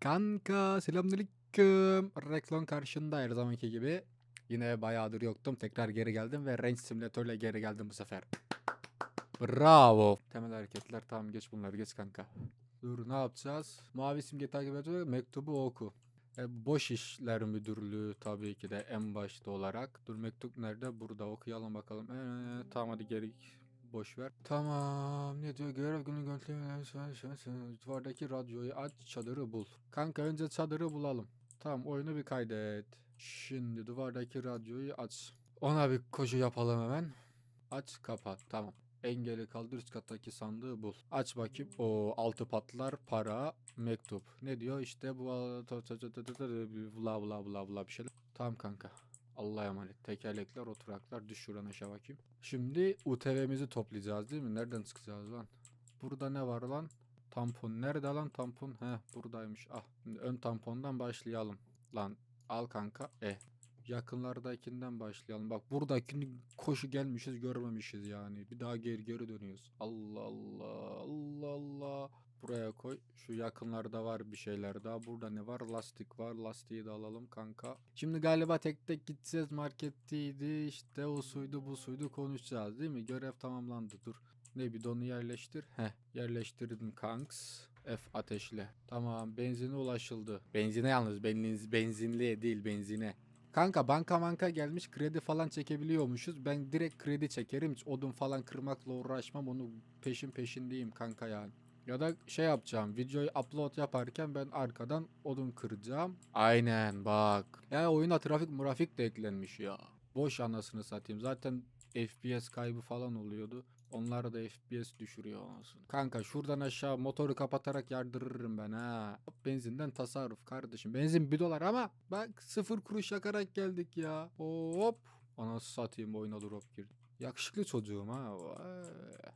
Kanka selamünaleyküm. Reklam karşında her zamanki gibi. Yine bayağıdır yoktum. Tekrar geri geldim ve Range Simulator'la geri geldim bu sefer. Bravo. Temel hareketler tamam geç bunları geç kanka. Dur ne yapacağız? Mavi simge takip ediyor. Mektubu oku. E, boş işler müdürlüğü tabii ki de en başta olarak. Dur mektup nerede? Burada okuyalım bakalım. Ee, tamam hadi geri boş ver. Tamam. Ne diyor? Görev günü görüntülemeleri Duvardaki radyoyu aç, çadırı bul. Kanka önce çadırı bulalım. Tamam oyunu bir kaydet. Şimdi duvardaki radyoyu aç. Ona bir koşu yapalım hemen. Aç kapat. Tamam. Engeli kaldır üst kattaki sandığı bul. Aç bakayım. O altı patlar para mektup. Ne diyor işte bu bla bla bla bla bir şeyler. Tamam kanka. Allah'a emanet. Tekerlekler, oturaklar düş şuradan aşağı bakayım. Şimdi UTV'mizi toplayacağız değil mi? Nereden çıkacağız lan? Burada ne var lan? Tampon. Nerede lan tampon? Heh buradaymış. Ah. Şimdi ön tampondan başlayalım. Lan al kanka. E. Yakınlardakinden başlayalım. Bak buradakini koşu gelmişiz görmemişiz yani. Bir daha geri geri dönüyoruz. Allah Allah. Allah Allah. Buraya koy. Şu yakınlarda var bir şeyler daha. Burada ne var? Lastik var. Lastiği de alalım kanka. Şimdi galiba tek tek gideceğiz. Marketteydi. işte o suydu bu suydu konuşacağız değil mi? Görev tamamlandı. Dur. Ne bidonu yerleştir. Heh. Yerleştirdim kanks. F ateşle. Tamam benzine ulaşıldı. Benzine yalnız benzin, benzinliye değil benzine. Kanka banka banka gelmiş kredi falan çekebiliyormuşuz. Ben direkt kredi çekerim. Hiç odun falan kırmakla uğraşmam. Onu peşin peşindeyim kanka yani. Ya da şey yapacağım. Videoyu upload yaparken ben arkadan odun kıracağım. Aynen bak. Ya oyuna trafik murafik de eklenmiş ya. Boş anasını satayım. Zaten FPS kaybı falan oluyordu. Onlar da FPS düşürüyor olsun. Kanka şuradan aşağı motoru kapatarak yardırırım ben ha. Benzinden tasarruf kardeşim. Benzin 1 dolar ama bak sıfır kuruş yakarak geldik ya. Hop. Anası satayım oyuna drop girdi. Yakışıklı çocuğum ha. Vay.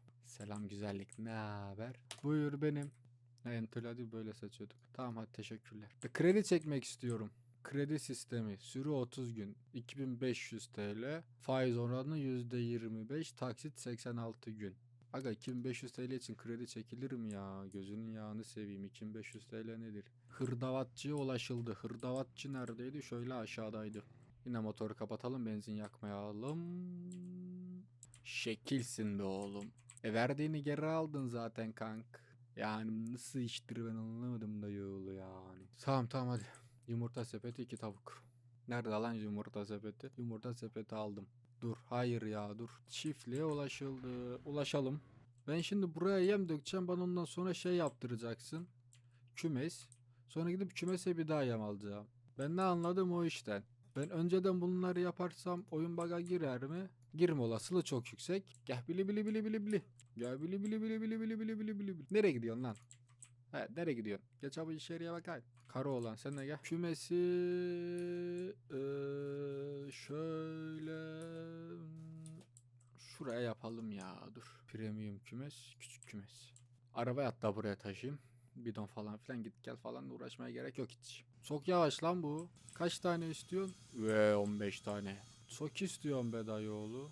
Selam güzellik. Ne haber? Buyur benim. Enter hadi böyle seçiyorduk. Tamam hadi teşekkürler. E, kredi çekmek istiyorum. Kredi sistemi sürü 30 gün 2500 TL faiz oranı %25 taksit 86 gün. Aga 2500 TL için kredi çekilir mi ya? Gözünün yağını seveyim. 2500 TL nedir? Hırdavatçıya ulaşıldı. Hırdavatçı neredeydi? Şöyle aşağıdaydı. Yine motoru kapatalım. Benzin yakmayalım. Şekilsin be oğlum. E verdiğini geri aldın zaten kank. Yani nasıl iştir ben anlamadım da yolu yani. Tamam tamam hadi. Yumurta sepeti iki tavuk. Nerede lan yumurta sepeti? Yumurta sepeti aldım. Dur hayır ya dur. Çiftliğe ulaşıldı. Ulaşalım. Ben şimdi buraya yem dökeceğim. Bana ondan sonra şey yaptıracaksın. Kümes. Sonra gidip kümese bir daha yem alacağım. Ben ne anladım o işten. Ben önceden bunları yaparsam oyun baga girer mi? Girme olasılığı çok yüksek. Gel bili bili bili bili bili. Gel bili bili bili bili bili bili bili bili. Nereye gidiyorsun lan? He, nereye gidiyorsun? Geç abi içeriye bakayım. Kara olan sen de gel. Kümesi eee, şöyle şuraya yapalım ya. Dur. Premium kümes, küçük kümes. Arabaya hatta buraya taşıyayım. Bidon falan filan git gel falan uğraşmaya gerek yok hiç. Çok yavaş lan bu. Kaç tane istiyorsun? Ve 15 tane. Çok istiyorum be dayıoğlu.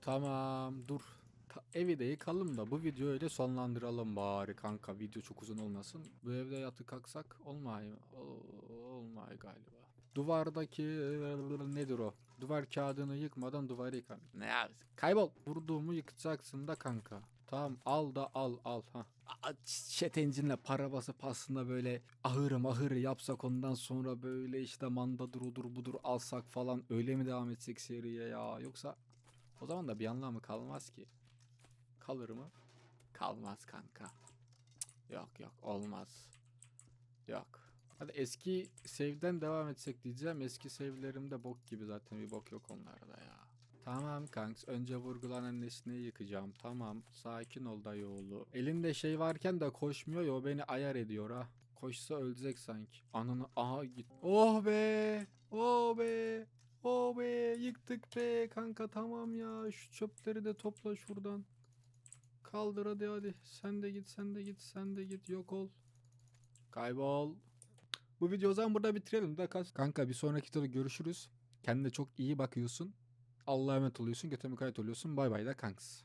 Tamam dur. Ta- evi de yıkalım da bu videoyu öyle sonlandıralım bari kanka. Video çok uzun olmasın. Bu evde yatı kalksak olmay mı? O- Olmay galiba. Duvardaki nedir o? Duvar kağıdını yıkmadan duvarı yıkam. Ne ya? Kaybol. Vurduğumu yıkacaksın da kanka. Tamam al da al al ha. Chat engine'le para basıp aslında böyle ahırı mahırı yapsak ondan sonra böyle işte mandadır odur budur alsak falan öyle mi devam etsek seriye ya yoksa o zaman da bir anlamı kalmaz ki. Kalır mı? Kalmaz kanka. Yok yok olmaz. Yok. Hadi eski save'den devam etsek diyeceğim. Eski save'lerimde bok gibi zaten bir bok yok onlarda ya. Tamam kanks. Önce vurgulanan nesneyi yıkacağım. Tamam. Sakin ol dayıoğlu. Elinde şey varken de koşmuyor ya o beni ayar ediyor ha. Koşsa ölecek sanki. Ananı aha git. Oh be. Oh be. Oh be. Yıktık be kanka tamam ya. Şu çöpleri de topla şuradan. Kaldır hadi hadi. Sen de git sen de git sen de git yok ol. Kaybol. Bu videoyu o zaman burada bitirelim de kas. Kanka bir sonraki videoda görüşürüz. Kendine çok iyi bakıyorsun. Allah'a emanet oluyorsun. Götüme kayıt oluyorsun. Bay bay da kanks.